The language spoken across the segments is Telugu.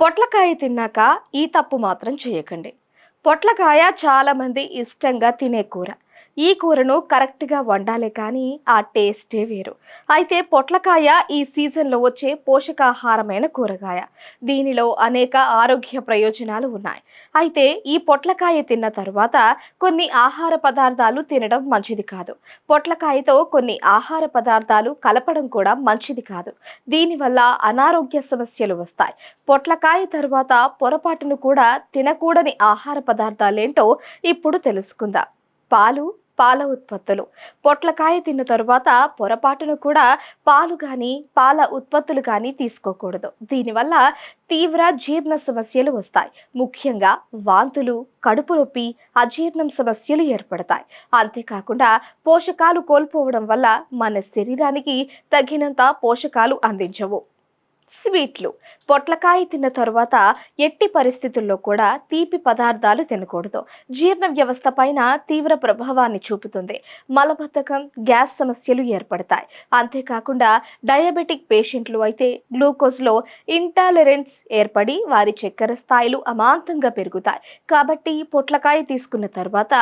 పొట్లకాయ తిన్నాక ఈ తప్పు మాత్రం చేయకండి. పొట్లకాయ చాలామంది ఇష్టంగా తినే కూర. ఈ కూరను కరెక్ట్గా వండాలి కానీ ఆ టేస్టే వేరు. అయితే పొట్లకాయ ఈ సీజన్లో వచ్చే పోషకాహారమైన కూరగాయ. దీనిలో అనేక ఆరోగ్య ప్రయోజనాలు ఉన్నాయి. అయితే ఈ పొట్లకాయ తిన్న తరువాత కొన్ని ఆహార పదార్థాలు తినడం మంచిది కాదు. పొట్లకాయతో కొన్ని ఆహార పదార్థాలు కలపడం కూడా మంచిది కాదు. దీనివల్ల అనారోగ్య సమస్యలు వస్తాయి. పొట్లకాయ తరువాత పొరపాటును కూడా తినకూడని ఆహార పదార్థాలేంటో ఇప్పుడు తెలుసుకుందాం. పాలు పాల ఉత్పత్తులు. పొట్లకాయ తిన్న తరువాత పొరపాటును కూడా పాలు కానీ పాల ఉత్పత్తులు కానీ తీసుకోకూడదు. దీనివల్ల తీవ్ర జీర్ణ సమస్యలు వస్తాయి. ముఖ్యంగా వాంతులు కడుపు నొప్పి అజీర్ణం సమస్యలు ఏర్పడతాయి. అంతేకాకుండా పోషకాలు కోల్పోవడం వల్ల మన శరీరానికి తగినంత పోషకాలు అందించవు. స్వీట్లు. పొట్లకాయ తిన్న తర్వాత ఎట్టి పరిస్థితుల్లో కూడా తీపి పదార్థాలు తినకూడదు. జీర్ణ వ్యవస్థ పైన తీవ్ర ప్రభావాన్ని చూపుతుంది. మలబద్ధకం గ్యాస్ సమస్యలు ఏర్పడతాయి. అంతేకాకుండా డయాబెటిక్ పేషెంట్లు అయితే గ్లూకోజ్లో ఇంటాలరెన్స్ ఏర్పడి వారి చక్కెర స్థాయిలు అమాంతంగా పెరుగుతాయి. కాబట్టి పొట్లకాయ తీసుకున్న తర్వాత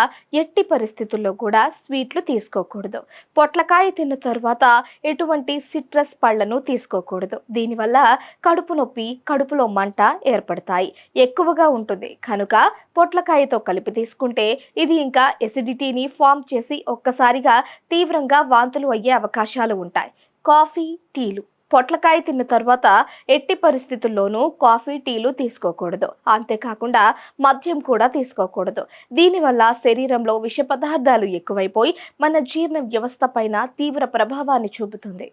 ఎట్టి పరిస్థితుల్లో కూడా స్వీట్లు తీసుకోకూడదు. పొట్లకాయ తిన్న తర్వాత ఎటువంటి సిట్రస్ పళ్ళను తీసుకోకూడదు. దీనివల్ల కడుపు నొప్పి కడుపులో మంట ఏర్పడతాయి. ఎక్కువగా ఉంటుంది. కనుక పొట్లకాయతో కలిపి తీసుకుంటే ఇది ఇంకా ఎసిడిటీని ఫామ్ చేసి ఒక్కసారిగా తీవ్రంగా వాంతులు అయ్యే అవకాశాలు ఉంటాయి. కాఫీ టీలు. పొట్లకాయ తిన్న తర్వాత ఎట్టి పరిస్థితుల్లోనూ కాఫీ టీలు తీసుకోకూడదు. అంతేకాకుండా మద్యం కూడా తీసుకోకూడదు. దీనివల్ల శరీరంలో విష పదార్థాలు ఎక్కువైపోయి మన జీర్ణ వ్యవస్థ పైన తీవ్ర ప్రభావాన్ని చూపుతుంది.